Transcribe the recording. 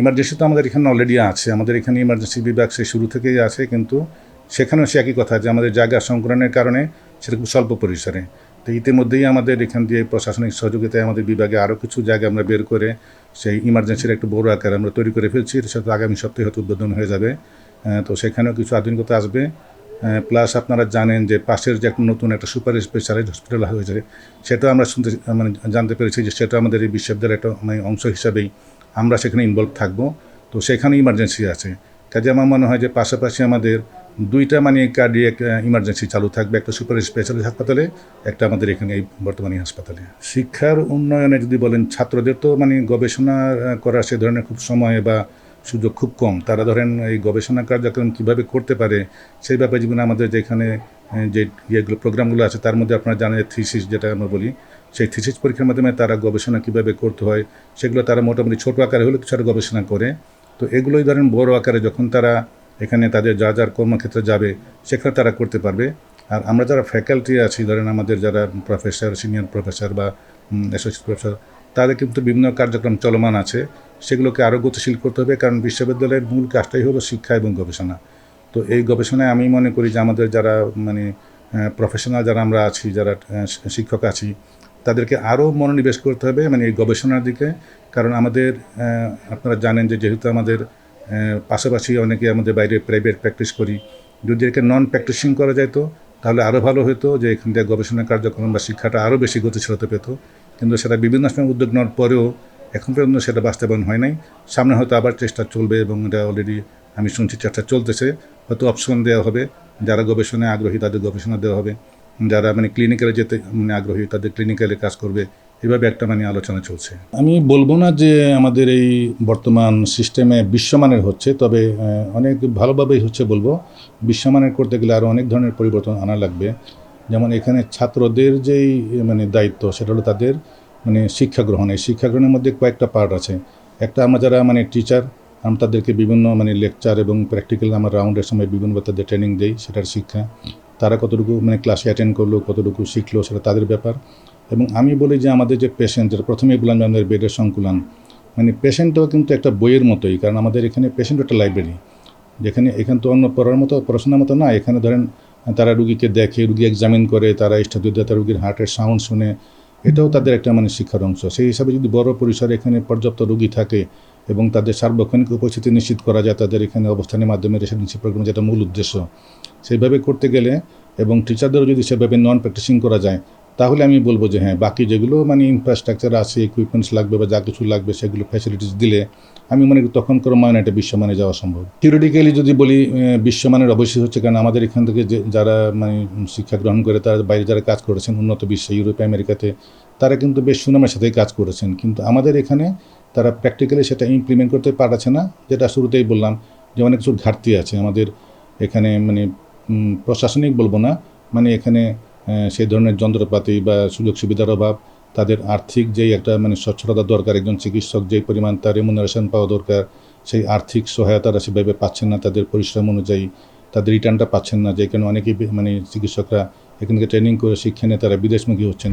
Emergency তো আমাদের এখানে অলরেডি আছে। আমাদের এখানে ইমার্জেন্সি বিভাগ সে শুরু থেকেই আছে, কিন্তু সেখানেও সে একই কথা যে আমাদের জায়গা সংকলনের কারণে সেটা খুব স্বল্প পরিসরে। তো ইতিমধ্যেই আমাদের এখান দিয়ে প্রশাসনিক সহযোগিতায় আমাদের বিভাগে আরও কিছু জায়গা আমরা বের করে সেই ইমার্জেন্সির একটু বড় আকার আমরা তৈরি করে ফেলছি। এটা সাথে আগামী সপ্তাহে হয়তো উদ্বোধন হয়ে যাবে। তো সেখানেও কিছু আধুনিকতা আসবে। প্লাস আপনারা জানেন যে পাশের যে একটা নতুন একটা সুপার স্পেশালাইজড হসপিটাল হয়েছে, সেটাও আমরা শুনতে মানে জানতে পেরেছি যে সেটা আমাদের এই বিশ্ববিদ্যালয়ের একটা মানে অংশ হিসাবেই আমরা সেখানে ইনভলভ থাকব। তো সেখানে ইমার্জেন্সি আছে। কাজে আমার মনে হয় যে পাশাপাশি আমাদের দুইটা মানে কার্ডিয়াক ইমার্জেন্সি চালু থাকবে। একটা সুপার স্পেশালিস্ট হাসপাতালে, একটা আমাদের এখানে এই বর্তমানে হাসপাতালে। শিক্ষার উন্নয়নে যদি বলেন, ছাত্রদের তো মানে গবেষণা করার সে ধরনের খুব সময় বা সুযোগ খুব কম। তারা ধরেন এই গবেষণা কার্যক্রম কীভাবে করতে পারে, সেই ব্যাপারে যেমন আমাদের যেখানে যে ইয়েগুলো প্রোগ্রামগুলো আছে, তার মধ্যে আপনারা জানেন থিসিস যেটা আমরা বলি সেই থিসিস পরীক্ষার মাধ্যমে তারা গবেষণা কীভাবে করতে হয়, সেগুলো তারা মোটামুটি ছোটো আকারে হলেও কিছু গবেষণা করে। তো এগুলোই ধরেন বড় আকারে যখন তারা এখানে তাদের যা যার কর্মক্ষেত্রে যাবে, সেখানে তারা করতে পারবে। আর আমরা যারা ফ্যাকাল্টি আছি, ধরেন আমাদের যারা প্রফেসর, সিনিয়র প্রফেসর বা অ্যাসোসিয়েট প্রফেসর তাদের কিন্তু বিভিন্ন কার্যক্রম চলমান আছে। সেগুলোকে আরও গতিশীল করতে হবে, কারণ বিশ্ববিদ্যালয়ের মূল কাজটাই হলো শিক্ষা এবং গবেষণা। তো এই গবেষণায় আমি মনে করি যে আমাদের যারা মানে প্রফেশনাল যারা আমরা আছি, যারা শিক্ষক আছি তাদেরকে আরও মনোনিবেশ করতে হবে মানে এই গবেষণার দিকে। কারণ আমাদের আপনারা জানেন যে যেহেতু আমাদের পাশাপাশি অনেকে আমাদের বাইরে প্রাইভেট প্র্যাকটিস করি, যদি একে নন প্র্যাকটিসিং করা যেত তাহলে আরও ভালো হতো যে এখান থেকে গবেষণা কার্যক্রম বা শিক্ষাটা আরও বেশি গতিশীলতা পেত। কিন্তু সেটা বিভিন্ন সময় উদ্যোগ নেওয়ার পরেও এখন পর্যন্ত সেটা বাস্তবায়ন হয় নাই। সামনে হয়তো আবার চেষ্টা চলবে এবং এটা অলরেডি আমি শুনছি চেষ্টা চলতেছে। হয়তো অপশন দেওয়া হবে। যারা গবেষণায় আগ্রহী তাদের গবেষণা দেওয়া হবে। যারা মানে ক্লিনিক্যালে যেতে মানে আগ্রহী, তাদের ক্লিনিক্যালে কাজ করবে। এভাবে একটা মানে আলোচনা চলছে। আমি বলব না যে আমাদের এই বর্তমান সিস্টেমে বিশ্বমানের হচ্ছে, তবে অনেক ভালোভাবেই হচ্ছে বলব। বিশ্বমানের করতে গেলে আরও অনেক ধরনের পরিবর্তন আনা লাগবে। যেমন এখানে ছাত্রদের যেই মানে দায়িত্ব, সেটা হলো তাদের মানে শিক্ষা গ্রহণ। এই শিক্ষা গ্রহণের মধ্যে কয়েকটা পার্ট আছে। একটা আমরা যারা মানে টিচার আমরা তাদেরকে বিভিন্ন মানে লেকচার এবং প্র্যাকটিক্যাল আমরা রাউন্ডের সময় বিভিন্ন তাদের ট্রেনিং দেই, সেটার শিক্ষা। তারা কতটুকু মানে ক্লাসে অ্যাটেন্ড করল, কতটুকু শিখলো, সেটা তাদের ব্যাপার। এবং আমি বলি যে আমাদের যে পেশেন্ট যেটা প্রথমেই বললাম যে আমাদের বেডের সংকুলন মানে পেশেন্টও কিন্তু একটা বইয়ের মতোই, কারণ আমাদের এখানে পেশেন্ট একটা লাইব্রেরি যেখানে এখানে তো অন্য পড়ার মতো, পড়াশোনার মতো না, এখানে ধরেন তারা রুগীকে দেখে, রুগী এক্সামিন করে, তারা স্টাডিদাতা রুগীর হার্টের সাউন্ড শুনে, এটাও তাদের একটা মানে শিক্ষার অংশ। সেই হিসাবে যদি বড় পরিসরে এখানে পর্যাপ্ত রুগী থাকে এবং তাদের সার্বক্ষণিক উপস্থিতি নিশ্চিত করা যায়, তাদের এখানে অবস্থানের মাধ্যমে রেসিডেন্সি প্রোগ্রাম যেটা মূল উদ্দেশ্য। সেইভাবে করতে গেলে এবং টিচারদেরও যদি সেভাবে নন প্র্যাকটিসিং করা যায় তাহলে আমি বলব যে হ্যাঁ বাকি যেগুলো মানে ইনফ্রাস্ট্রাকচার আছে ইকুইপমেন্টস লাগবে বা যা কিছু লাগবে সেগুলো ফ্যাসিলিটিস দিলে আমি মনে করি তখন করে মানে এটা বিশ্বমানে যাওয়া সম্ভব। থিওরিটিক্যালি যদি বলি বিশ্বমানের অবশ্যই হচ্ছে কারণ আমাদের এখান থেকে যে যারা মানে শিক্ষা গ্রহণ করে, তারা বাইরে যারা কাজ করেছেন, উন্নত বিশ্বে, ইউরোপ, আমেরিকাতে, তারা কিন্তু বেশ সুনামের সাথেই কাজ করেছেন। কিন্তু আমাদের এখানে তারা প্র্যাকটিক্যালি সেটা ইমপ্লিমেন্ট করতে পারছে না, যেটা শুরুতেই বললাম যে অনেক কিছু ঘাটতি আছে। আমাদের এখানে মানে প্রশাসনিক বলব না মানে এখানে সেই ধরনের যন্ত্রপাতি বা সুযোগ সুবিধার অভাব, তাদের আর্থিক যেই একটা মানে স্বচ্ছলতা দরকার, একজন চিকিৎসক যেই পরিমাণ তার রেমুনারেশন পাওয়া দরকার, সেই আর্থিক সহায়তারা সেভাবে পাচ্ছেন না, তাদের পরিশ্রম অনুযায়ী, তাদের রিটার্নটা পাচ্ছেন না, যে অনেকেই মানে চিকিৎসকরা এখান থেকে ট্রেনিং করে শিক্ষা নিয়ে তারা বিদেশমুখী হচ্ছেন।